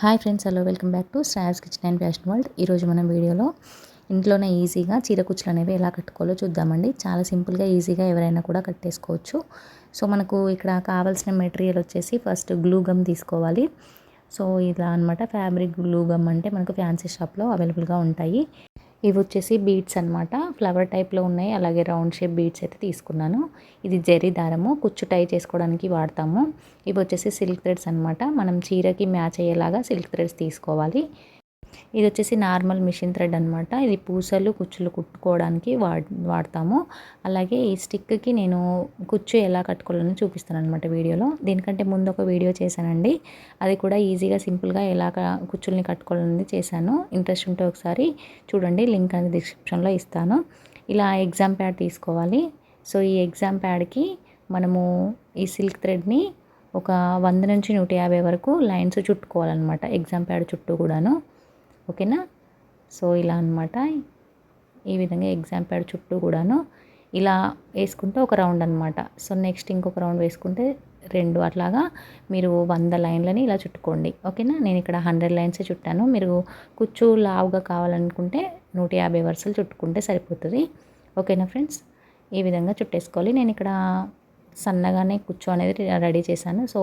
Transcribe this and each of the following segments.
Hi friends hello welcome back to stars kitchen and fashion world ఈరోజు మనం వీడియోలో ఇంట్లోనే ఈజీగా చీరకుచ్చులు అనేవి ఎలా కట్టుకోవాలో చూద్దామండి. చాలా సింపుల్గా ఈజీగా ఎవరైనా కూడా కట్టేసుకోవచ్చు సో మనకు ఇక్కడ కావాల్సిన మెటీరియల్ వచ్చేసి ఫస్ట్ గ్లూ గమ్ తీసుకోవాలి. సో ఇలా అనమాట ఫ్యాబ్రిక్ గ్లూ గమ్ అంటే మనకు ఫ్యాన్సీ షాప్లో అవైలబుల్గా ఉంటాయి. ఇవి వచ్చేసి బీడ్స్ అనమాట ఫ్లవర్ టైప్లో ఉన్నాయి. అలాగే రౌండ్ షేప్ బీడ్స్ అయితే తీసుకున్నాను. ఇది జరీ దారము. కుచ్చు టై చేసుకోవడానికి వాడతాము. ఇవి వచ్చేసి సిల్క్ థ్రెడ్స్ అనమాట మనం చీరకి మ్యాచ్ అయ్యేలాగా సిల్క్ థ్రెడ్స్ తీసుకోవాలి. ఇది వచ్చేసి నార్మల్ మిషన్ థ్రెడ్ అనమాట ఇది పూసలు కుచ్చులు కుట్టుకోవడానికి వాడ్ వాడతాము. అలాగే ఈ స్టిక్కి నేను కుచ్చు ఎలా కట్టుకోవాలని చూపిస్తాను అనమాట వీడియోలో. దీనికంటే ముందు ఒక వీడియో చేశానండి. అది కూడా ఈజీగా సింపుల్గా ఎలా కుచ్చుల్ని కట్టుకోవాలని చేశాను. ఇంట్రెస్ట్ ఉంటే ఒకసారి చూడండి లింక్ అనేది డిస్క్రిప్షన్లో ఇస్తాను. ఇలా ఎగ్జామ్ ప్యాడ్ తీసుకోవాలి. సో ఈ ఎగ్జామ్ ప్యాడ్కి మనము ఈ సిల్క్ థ్రెడ్ని ఒక వంద నుంచి నూట యాభై వరకు లైన్స్ చుట్టుకోవాలన్నమాట. ఎగ్జామ్ ప్యాడ్ చుట్టూ కూడాను. ఓకేనా? సో ఇలా అనమాట ఈ విధంగా ఎగ్జామ్ ప్యాడ్ చుట్టూ కూడాను ఇలా వేసుకుంటే ఒక రౌండ్ అనమాట సో నెక్స్ట్ ఇంకొక రౌండ్ వేసుకుంటే రెండు అట్లాగా మీరు వంద లైన్లని ఇలా చుట్టుకోండి. ఓకేనా? నేను ఇక్కడ హండ్రెడ్ లైన్సే చుట్టాను. మీరు కుచ్చు లావుగా కావాలనుకుంటే నూట యాభై వరుసలు చుట్టుకుంటే సరిపోతుంది. ఓకేనా ఫ్రెండ్స్? ఈ విధంగా చుట్టేసుకోవాలి. నేను ఇక్కడ సన్నగానే కుచ్చు అనేది రెడీ చేశాను. సో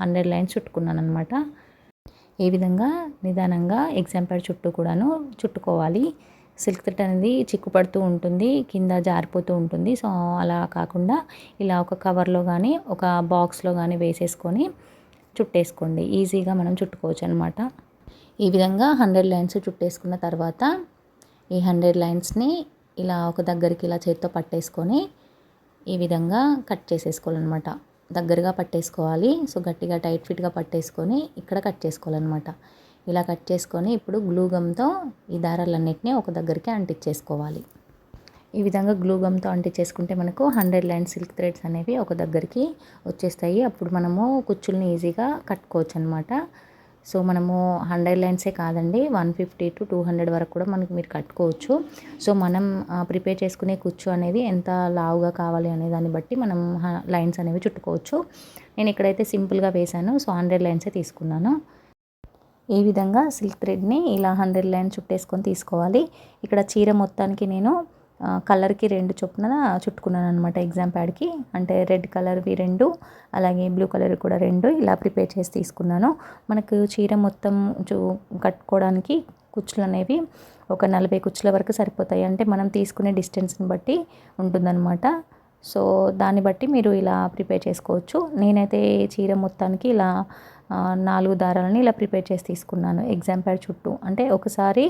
హండ్రెడ్ లైన్స్ చుట్టుకున్నాను అనమాట ఈ విధంగా నిదానంగా ఎగ్జామ్ ప్యాడ్ చుట్టూ కూడాను చుట్టుకోవాలి. సిల్క్ థ్రెడ్ అనేది చిక్కుపడుతూ ఉంటుంది కింద జారిపోతూ ఉంటుంది. సో అలా కాకుండా ఇలా ఒక కవర్లో కానీ ఒక బాక్స్లో కానీ వేసేసుకొని చుట్టేసుకోండి. ఈజీగా మనం చుట్టుకోవచ్చు అనమాట ఈ విధంగా హండ్రెడ్ లైన్స్ చుట్టేసుకున్న తర్వాత ఈ హండ్రెడ్ లైన్స్ని ఇలా ఒక దగ్గరికి ఇలా చేత్తో పట్టేసుకొని ఈ విధంగా కట్ చేసేసుకోవాలన్నమాట. దగ్గరగా పట్టేసుకోవాలి. సో గట్టిగా టైట్ ఫిట్గా పట్టేసుకొని ఇక్కడ కట్ చేసుకోవాలన్నమాట. ఇలా కట్ చేసుకొని ఇప్పుడు గ్లూ గమ్తో ఈ దారాలన్నిటిని ఒక దగ్గరికి అంటించేసుకోవాలి. ఈ విధంగా గ్లూ గమ్తో అంటించేసుకుంటే మనకు హండ్రెడ్ లైన్ సిల్క్ థ్రెడ్స్ అనేవి ఒక దగ్గరికి వచ్చేస్తాయి. అప్పుడు మనము కుచ్చుల్ని ఈజీగా కట్టుకోవచ్చు అనమాట సో మనము హండ్రెడ్ లైన్సే కాదండి one fifty to two hundred వరకు కూడా మనకి మీరు కట్టుకోవచ్చు. సో మనం ప్రిపేర్ చేసుకునే కుచ్చు అనేది ఎంత లావుగా కావాలి అనే దాన్ని బట్టి మనం లైన్స్ అనేవి చుట్టుకోవచ్చు. నేను ఇక్కడైతే సింపుల్గా వేశాను సో హండ్రెడ్ లైన్సే తీసుకున్నాను. ఈ విధంగా సిల్క్ థ్రెడ్ని ఇలా హండ్రెడ్ లైన్ చుట్టేసుకొని తీసుకోవాలి. ఇక్కడ చీర మొత్తానికి నేను కలర్కి రెండు చొప్పున చుట్టుకున్నాను అనమాట ఎగ్జామ్ ప్యాడ్కి. అంటే రెడ్ కలర్వి రెండు అలాగే బ్లూ కలర్ కూడా రెండు ఇలా ప్రిపేర్ చేసి తీసుకున్నాను. మనకు చీర మొత్తం చూ కట్టుకోవడానికి కుచ్చులు అనేవి ఒక నలభై కుచ్చుల వరకు సరిపోతాయి. అంటే మనం తీసుకునే డిస్టెన్స్ని బట్టి ఉంటుందన్నమాట. సో దాన్ని బట్టి మీరు ఇలా ప్రిపేర్ చేసుకోవచ్చు. నేనైతే చీర మొత్తానికి ఇలా నాలుగు దారాలని ఇలా ప్రిపేర్ చేసి తీసుకున్నాను ఎగ్జామ్ ప్యాడ్ చుట్టూ. అంటే ఒకసారి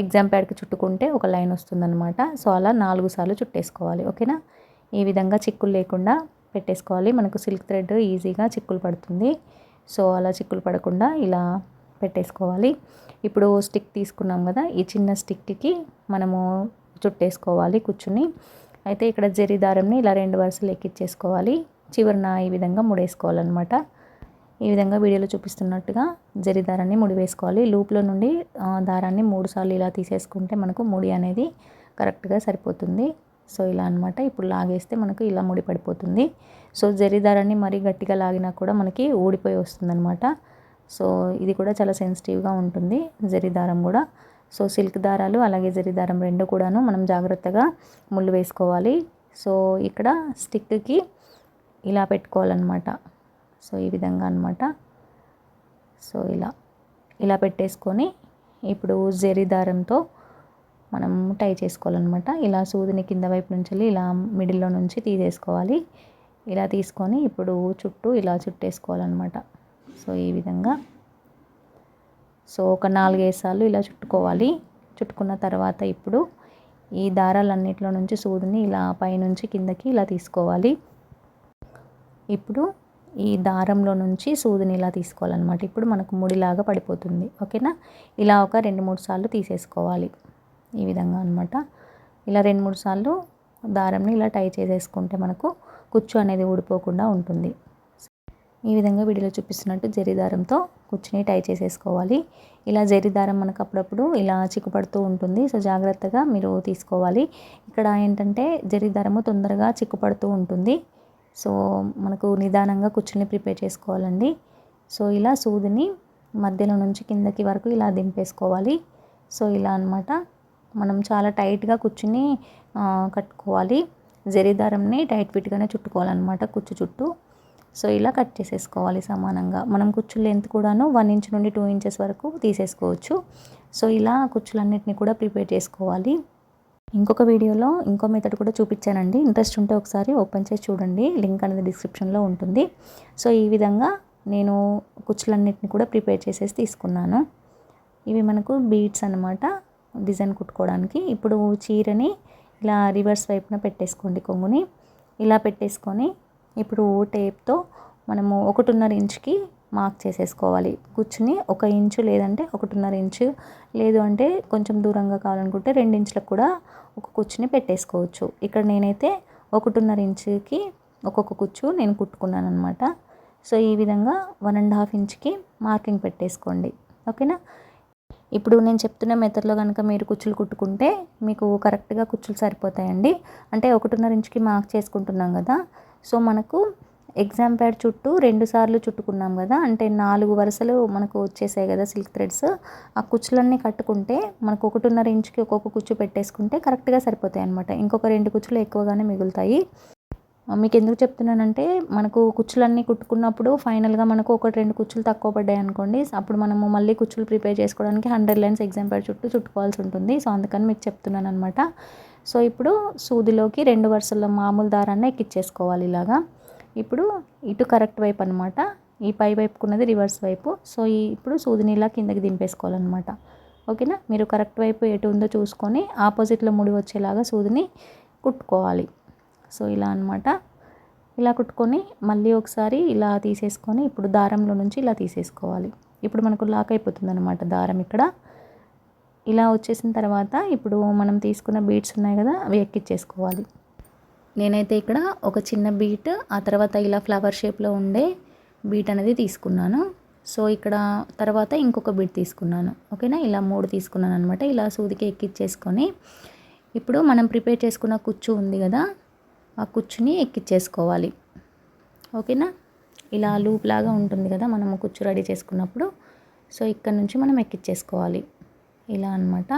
ఎగ్జామ్ ప్యాడ్కి చుట్టుకుంటే ఒక లైన్ వస్తుందన్నమాట. సో అలా నాలుగు సార్లు చుట్టేసుకోవాలి. ఓకేనా? ఈ విధంగా చిక్కులు లేకుండా పెట్టేసుకోవాలి. మనకు సిల్క్ థ్రెడ్ ఈజీగా చిక్కులు పడుతుంది. సో అలా చిక్కులు పడకుండా ఇలా పెట్టేసుకోవాలి. ఇప్పుడు స్టిక్ తీసుకున్నాం కదా ఈ చిన్న స్టిక్కి మనము చుట్టేసుకోవాలి కూర్చుని. అయితే ఇక్కడ జరి దారంని ఇలా రెండు వరుసలు ఎక్కిచ్చేసుకోవాలి. చివరిన ఈ విధంగా ముడేసుకోవాలన్నమాట. ఈ విధంగా వీడియోలో చూపిస్తున్నట్టుగా జరి దారాన్ని ముడి వేసుకోవాలి. లూప్లో నుండి దారాన్ని మూడు సార్లు ఇలా తీసేసుకుంటే మనకు ముడి అనేది కరెక్ట్గా సరిపోతుంది. సో ఇలా అనమాట ఇప్పుడు లాగేస్తే మనకు ఇలా ముడి పడిపోతుంది. సో జరి దారాన్ని మరీ గట్టిగా లాగినా కూడా మనకి ఊడిపోయి వస్తుందన్నమాట. సో ఇది కూడా చాలా సెన్సిటివ్గా ఉంటుంది జరి దారం కూడా. సో సిల్క్ దారాలు అలాగే జరి దారం రెండు కూడాను మనం జాగ్రత్తగా ముళ్ళు వేసుకోవాలి. సో ఇక్కడ స్టిక్కి ఇలా పెట్టుకోవాలన్నమాట. సో ఈ విధంగా అనమాట సో ఇలా ఇలా పెట్టేసుకొని ఇప్పుడు జెరీ దారంతో మనం టై చేసుకోవాలన్నమాట. ఇలా సూదిని కింద వైపు నుంచి ఇలా మిడిల్లో నుంచి తీసేసుకోవాలి. ఇలా తీసుకొని ఇప్పుడు చుట్టూ ఇలా చుట్టేసుకోవాలన్నమాట. సో ఈ విధంగా. సో ఒక నాలుగైదు సార్లు ఇలా చుట్టుకోవాలి. చుట్టుకున్న తర్వాత ఇప్పుడు ఈ దారాలన్నింటిలో నుంచి సూదిని ఇలా పైనుంచి కిందకి ఇలా తీసుకోవాలి. ఇప్పుడు ఈ దారంలో నుంచి సూదిని ఇలా తీసుకోవాలన్నమాట. ఇప్పుడు మనకు ముడిలాగా పడిపోతుంది. ఓకేనా? ఇలా ఒక రెండు మూడు సార్లు తీసేసుకోవాలి. ఈ విధంగా అనమాట ఇలా రెండు మూడు సార్లు దారంని ఇలా టై చేసేసుకుంటే మనకు కుచ్చు అనేది ఊడిపోకుండా ఉంటుంది. ఈ విధంగా వీడియోలో చూపిస్తున్నట్టు జరిదారంతో కుచ్చుని టై చేసేసుకోవాలి. ఇలా జరిదారం మనకు అప్పుడప్పుడు ఇలా చిక్కుపడుతూ ఉంటుంది. సో జాగ్రత్తగా మీరు తీసుకోవాలి. ఇక్కడ ఏంటంటే జరిదారము తొందరగా చిక్కుపడుతూ ఉంటుంది. సో మనకు నిదానంగా కూర్చుని ప్రిపేర్ చేసుకోవాలండి. సో ఇలా సూదిని మధ్యలో నుంచి కిందకి వరకు ఇలా దింపేసుకోవాలి. సో ఇలా అనమాట మనం చాలా టైట్గా కూర్చుని కట్టుకోవాలి. జరీదారంని టైట్ ఫిట్గానే చుట్టుకోవాలన్నమాట కుచ్చు చుట్టూ. సో ఇలా కట్ చేసేసుకోవాలి సమానంగా. మనం కుచ్చు లెంత్ కూడాను వన్ ఇంచ్ నుండి టూ ఇంచెస్ వరకు తీసేసుకోవచ్చు. సో ఇలా కుచ్చులన్నిటిని కూడా ప్రిపేర్ చేసుకోవాలి. ఇంకొక వీడియోలో ఇంకో మెథడ్ కూడా చూపించానండి. ఇంట్రెస్ట్ ఉంటే ఒకసారి ఓపెన్ చేసి చూడండి. లింక్ అనేది డిస్క్రిప్షన్లో ఉంటుంది. సో ఈ విధంగా నేను కుచ్చులన్నిటిని కూడా ప్రిపేర్ చేసేసి తీసుకున్నాను. ఇవి మనకు బీడ్స్ అనమాట డిజైన్ కుట్టుకోవడానికి. ఇప్పుడు చీరని ఇలా రివర్స్ వైపున పెట్టేసుకోండి కొంగుని. ఇలా పెట్టేసుకొని ఇప్పుడు టేప్తో మనము ఒకటిన్నర ఇంచుకి మార్క్ చేసేసుకోవాలి. కూర్చుని ఒక ఇంచు లేదంటే ఒకటిన్నర ఇంచు లేదు అంటే కొంచెం దూరంగా కావాలనుకుంటే రెండు ఇంచులకు కూడా ఒక కుచ్చుని పెట్టేసుకోవచ్చు. ఇక్కడ నేనైతే ఒకటిన్నర ఇంచుకి ఒక్కొక్క కుచ్చు నేను కుట్టుకున్నాను అనమాట సో ఈ విధంగా వన్ అండ్ హాఫ్ ఇంచ్కి మార్కింగ్ పెట్టేసుకోండి. ఓకేనా? ఇప్పుడు నేను చెప్తున్న మెథడ్లో కనుక మీరు కుచ్చులు కుట్టుకుంటే మీకు కరెక్ట్గా కుచ్చులు సరిపోతాయండి. అంటే ఒకటిన్నర ఇంచుకి మార్క్ చేసుకుంటున్నాం కదా. సో మనకు ఎగ్జామ్ ప్యాడ్ చుట్టూ రెండు సార్లు చుట్టుకున్నాం కదా అంటే నాలుగు వరుసలు మనకు వచ్చేసాయి కదా సిల్క్ థ్రెడ్స్. ఆ కుచ్చులన్నీ కట్టుకుంటే మనకు ఒకటిన్నర ఇంచుకి ఒక్కొక్క కుచ్చు పెట్టేసుకుంటే కరెక్ట్గా సరిపోతాయి అనమాట ఇంకొక రెండు కుచ్చులు ఎక్కువగానే మిగులుతాయి. మీకు ఎందుకు చెప్తున్నానంటే మనకు కుచ్చులన్నీ కుట్టుకున్నప్పుడు ఫైనల్గా మనకు ఒకటి రెండు కుచ్చులు తక్కువ పడ్డాయి అనుకోండి అప్పుడు మనము మళ్ళీ కుచ్చులు ప్రిపేర్ చేసుకోవడానికి హండ్రెడ్ లైన్స్ ఎగ్జామ్ ప్యాడ్ చుట్టూ చుట్టుకోవాల్సి ఉంటుంది. సో అందుకని మీకు చెప్తున్నాను అనమాట సో ఇప్పుడు సూదిలోకి రెండు వరుసల్లో మామూలు దారాన్ని ఎక్కిచ్చేసుకోవాలి ఇలాగా. ఇప్పుడు ఇటు కరెక్ట్ వైపు అనమాట ఈ పై వైపుకున్నది రివర్స్ వైపు. సో ఈ ఇప్పుడు సూదిని ఇలా కిందకి దింపేసుకోవాలన్నమాట. ఓకేనా? మీరు కరెక్ట్ వైపు ఎటు ఉందో చూసుకొని ఆపోజిట్లో ముడి వచ్చేలాగా సూదిని కుట్టుకోవాలి. సో ఇలా అనమాట ఇలా కుట్టుకొని మళ్ళీ ఒకసారి ఇలా తీసేసుకొని ఇప్పుడు దారంలో నుంచి ఇలా తీసేసుకోవాలి. ఇప్పుడు మనకు లాక్ అయిపోతుంది అనమాట దారం ఇక్కడ. ఇలా వచ్చేసిన తర్వాత ఇప్పుడు మనం తీసుకున్న బీట్స్ ఉన్నాయి కదా అవి ఎక్కిచ్చేసుకోవాలి. నేనైతే ఇక్కడ ఒక చిన్న బీట్ ఆ తర్వాత ఇలా ఫ్లవర్ షేప్లో ఉండే బీట్ అనేది తీసుకున్నాను. సో ఇక్కడ తర్వాత ఇంకొక బీట్ తీసుకున్నాను. ఓకేనా? ఇలా మూడు తీసుకున్నాను అనమాట ఇలా సూదికి ఎక్కిచ్చేసుకొని ఇప్పుడు మనం ప్రిపేర్ చేసుకున్న కుచ్చు ఉంది కదా ఆ కుచ్చుని ఎక్కిచ్చేసుకోవాలి. ఓకేనా? ఇలా లూప్ లాగా ఉంటుంది కదా మనము కుచ్చు రెడీ చేసుకున్నప్పుడు. సో ఇక్కడ నుంచి మనం ఎక్కిచ్చేసుకోవాలి. ఇలా అనమాట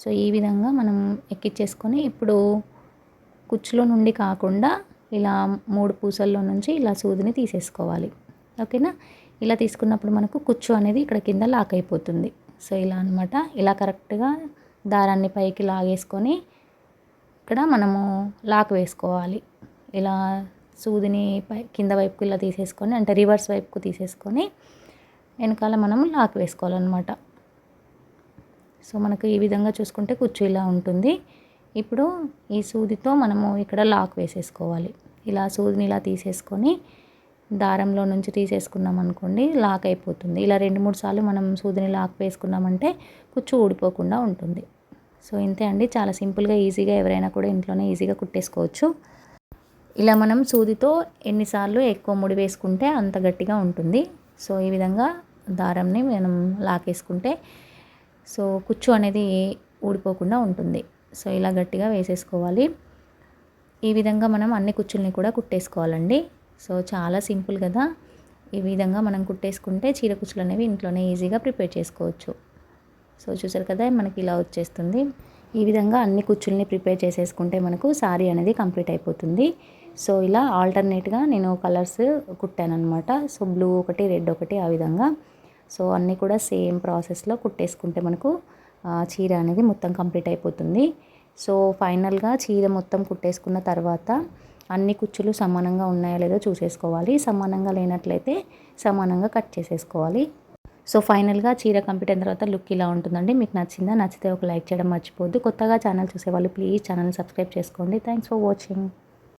సో ఈ విధంగా మనం ఎక్కిచ్చేసుకొని ఇప్పుడు కుచ్చులో నుండి కాకుండా ఇలా మూడు పూసల్లో నుంచి ఇలా సూదిని తీసేసుకోవాలి. ఓకేనా? ఇలా తీసుకున్నప్పుడు మనకు కుచ్చు అనేది ఇక్కడ కింద లాక్ అయిపోతుంది. సో ఇలా అనమాట ఇలా కరెక్ట్గా దారాన్ని పైకి లాగేసుకొని ఇక్కడ మనము లాక్ వేసుకోవాలి. ఇలా సూదిని పై కింద వైపుకి ఇలా తీసేసుకొని అంటే రివర్స్ వైపుకు తీసేసుకొని వెనకాల మనము లాక్ వేసుకోవాలన్నమాట. సో మనకు ఈ విధంగా చూసుకుంటే కుచ్చు ఇలా ఉంటుంది. ఇప్పుడు ఈ సూదితో మనము ఇక్కడ లాక్ వేసేసుకోవాలి. ఇలా సూదిని ఇలా తీసేసుకొని దారంలో నుంచి తీసేసుకున్నాం అనుకోండి లాక్ అయిపోతుంది. ఇలా రెండు మూడు సార్లు మనం సూదిని లాక్ వేసుకున్నామంటే కుచ్చు ఊడిపోకుండా ఉంటుంది. సో ఇంతే అండి. చాలా సింపుల్గా ఈజీగా ఎవరైనా కూడా ఇంట్లోనే ఈజీగా కుట్టేసుకోవచ్చు. ఇలా మనం సూదితో ఎన్నిసార్లు ఎక్కువ ముడి వేసుకుంటే అంత గట్టిగా ఉంటుంది. సో ఈ విధంగా దారంని మనం లాకేసుకుంటే సో కుచ్చు అనేది ఊడిపోకుండా ఉంటుంది. సో ఇలా గట్టిగా వేసేసుకోవాలి. ఈ విధంగా మనం అన్ని కుచ్చుల్ని కూడా కుట్టేసుకోవాలండి. సో చాలా సింపుల్ కదా. ఈ విధంగా మనం కుట్టేసుకుంటే చీర కుచ్చులు అనేవి ఇంట్లోనే ఈజీగా ప్రిపేర్ చేసుకోవచ్చు. సో చూసారు కదా మనకి ఇలా వచ్చేస్తుంది. ఈ విధంగా అన్ని కుచ్చుల్ని ప్రిపేర్ చేసేసుకుంటే మనకు సారీ అనేది కంప్లీట్ అయిపోతుంది. సో ఇలా ఆల్టర్నేట్గా నేను కలర్స్ కుట్టాను సో బ్లూ ఒకటి రెడ్ ఒకటి ఆ విధంగా. సో అన్నీ కూడా సేమ్ ప్రాసెస్లో కుట్టేసుకుంటే మనకు చీర అనేది మొత్తం కంప్లీట్ అయిపోతుంది. సో ఫైనల్గా చీర మొత్తం కుట్టేసుకున్న తర్వాత అన్ని కుచ్చులు సమానంగా ఉన్నాయో లేదో చూసేసుకోవాలి. సమానంగా లేనట్లయితే సమానంగా కట్ చేసేసుకోవాలి. సో ఫైనల్గా చీర కంప్లీట్ అయిన తర్వాత లుక్ ఇలా ఉంటుందండి. మీకు నచ్చిందా? నచ్చితే ఒక లైక్ చేయడం మర్చిపోద్దు కొత్తగా ఛానల్ చూసేవాళ్ళు ప్లీజ్ ఛానల్ సబ్స్క్రైబ్ చేసుకోండి. Thanks for watching.